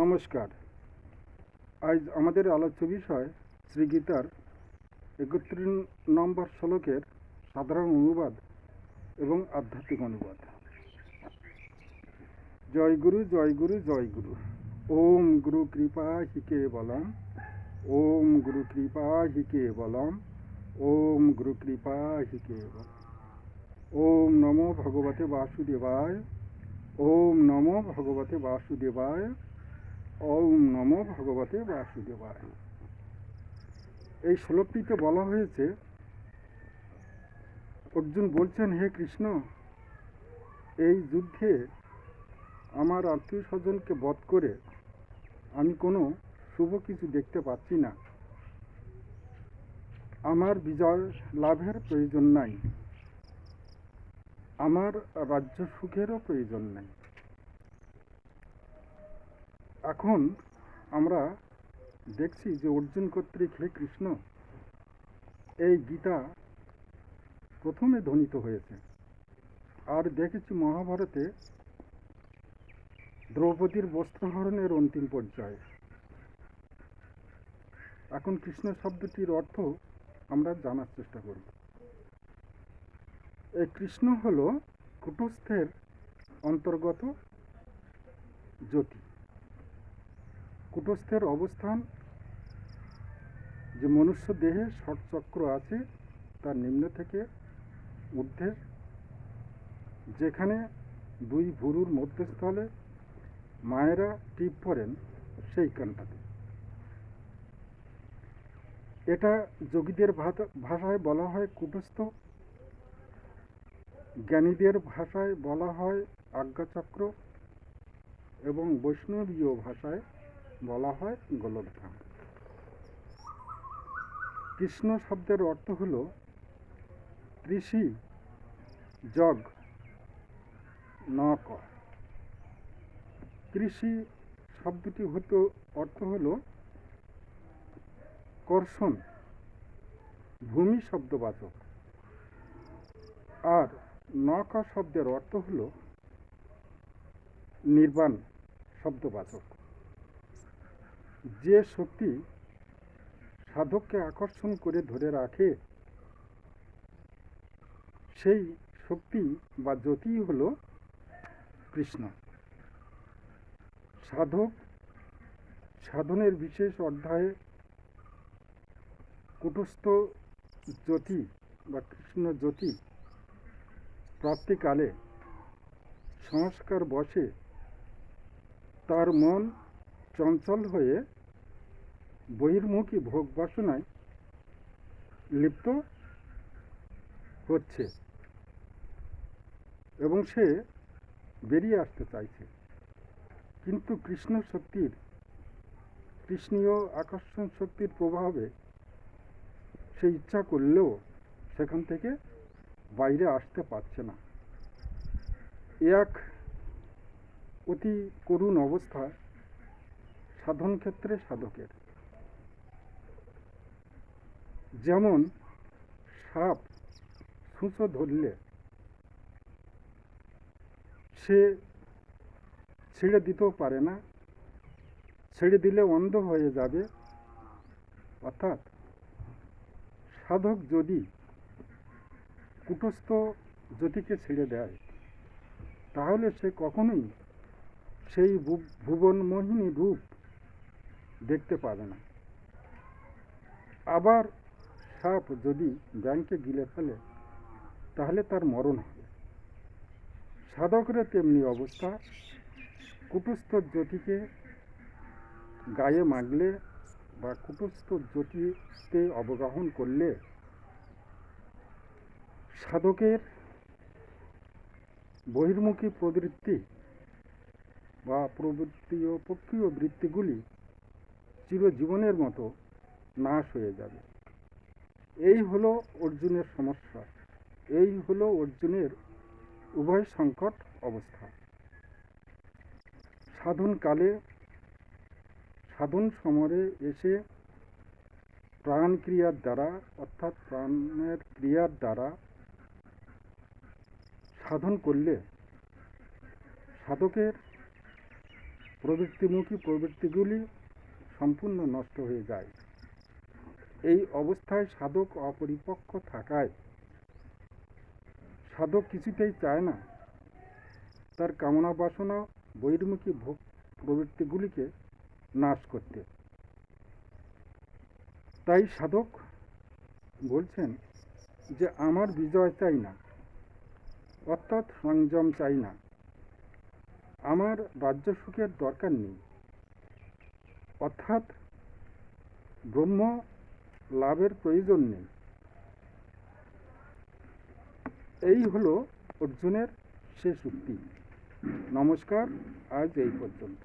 নমস্কার। আজ আমাদের আলোচ্য বিষয় শ্রীগীতার একত্রিশ নম্বর শ্লোকের সাধারণ অনুবাদ এবং আধ্যাত্মিক অনুবাদ। জয় গুরু জয় গুরু জয় গুরু। ওম গুরু কৃপা হিকে বলাম ওম গুরু কৃপা হিকে বলম ওম গুরু কৃপা হিকে বলম ওম নমো ভগবতে বাসুদেবায়, ওম নমো ভগবতে বাসুদেবায়। ওম নমো ভগবতে বাসুদেবায়। এই শ্লোকটিতে বলা হয়েছে, অর্জুন বলছেন, হে কৃষ্ণ, এই যুদ্ধে আমার আত্মীয় স্বজনকে বধ করে আমি কোনো শুভ কিছু দেখতে পাচ্ছি না। আমার বিজয় লাভের প্রয়োজন নাই। আমার রাজ্য সুখেরও প্রয়োজন নেই। এখন আমরা দেখছি যে অর্জুন কর্তৃক হে কৃষ্ণ এই গীতা প্রথমে ধ্বনিত হয়েছে। আর দেখেছি মহাভারতে দ্রৌপদীর বস্ত্রহরণের অন্তিম পর্যায়ে। এখন কৃষ্ণ শব্দটির অর্থ আমরা জানার চেষ্টা করব এই কৃষ্ণ হল কুটস্থের অন্তর্গত জ্যোতি। কুটস্থের অবস্থান, যে মনুষ্য দেহে ষটচক্র আছে, তার নিম্ন থেকে ঊর্ধ্বে যেখানে দুই ভুরুর মধ্যস্থলে মায়েরা টিপ পড়েন সেইখানটাতে এটা যোগীদের ভাষায় বলা হয় কুটস্থ। জ্ঞানীদের ভাষায় বলা হয় আজ্ঞাচক্র এবং বৈষ্ণবীয় ভাষায় বলা হয় গোলকধাম। কৃষ্ণ শব্দের অর্থ হল কৃষি জগ ন ক কৃষি শব্দটি হতো অর্থ হল কর্ষণ, ভূমি শব্দবাচক। আর নকা শব্দের অর্থ হল নির্বাণ শব্দবাচক। যে শক্তি সাধককে আকর্ষণ করে ধরে রাখে, সেই শক্তি বা জ্যোতি হল কৃষ্ণ। সাধক সাধনের বিশেষ অধ্যায়ে কুটস্থ জ্যোতি বা কৃষ্ণ জ্যোতি প্রাপ্তিকালে সংস্কার বসে তার মন চঞ্চল হয়ে বহির্মুখী ভোগ বাসনায় লিপ্ত হচ্ছে এবং সে বেরিয়ে আসতে চাইছে। কিন্তু কৃষ্ণ শক্তির, কৃষ্ণীয় আকর্ষণ শক্তির প্রভাবে সে ইচ্ছা করলেও সেখান থেকে বাইরে আসতে পারছে না। এক অতি করুণ অবস্থা সাধন ক্ষেত্রে সাধকের। যেমন সাপ সূচো ধরলে সে ছেড়ে দিতেও পারে না, ছেড়ে দিলে অন্ধ হয়ে যাবে। অর্থাৎ সাধক যদি কুটস্থ জ্যোতিকে ছেড়ে দেয়, তাহলে সে কখনোই সেই ভুবনমোহিনী রূপ দেখতে পাবে না। আবার সাপ যদি ব্যাংকে গিলে ফেলে, তাহলে তার মরণ হবে। সাধকরা তেমনি অবস্থা। কুটস্থ জ্যোতিকে গায়ে মাগলে বা কুটস্থ জ্যোতিতে অবগাহন করলে সাধকের বহির্মুখী প্রবৃত্তি বা প্রবৃত্তি ও পক্ষীয় বৃত্তিগুলি চিরজীবনের মতো নাশ হয়ে যাবে। এই হলো অর্জুনের সমস্যা। এই হলো অর্জুনের উভয় সংকট অবস্থা। সাধনকালে, সাধন সমরে এসে প্রাণ ক্রিয়ার দ্বারা, অর্থাৎ প্রাণের ক্রিয়ার দ্বারা সাধন করলে সাধকের প্রবৃত্তিমুখী প্রবৃত্তিগুলি সম্পূর্ণ নষ্ট হয়ে যায়। এই অবস্থায় সাধক অপরিপক্ক থাকায় সাধক কিছুতেই চায় না। তার কামনা বাসনা, বহির্মুখী ভোগ প্রবৃত্তিগুলিকে নাশ করতে। তাই সাধক বলছেন যে, আমার বিজয় চাই না, অর্থাৎ সংযম চাই না। আমার রাজ্য সুখের দরকার নেই। অর্থাৎ ব্রহ্ম লাভের প্রয়োজন নেই। এই হল অর্জুনের শেষ উক্তি। নমস্কার আজ এই পর্যন্ত।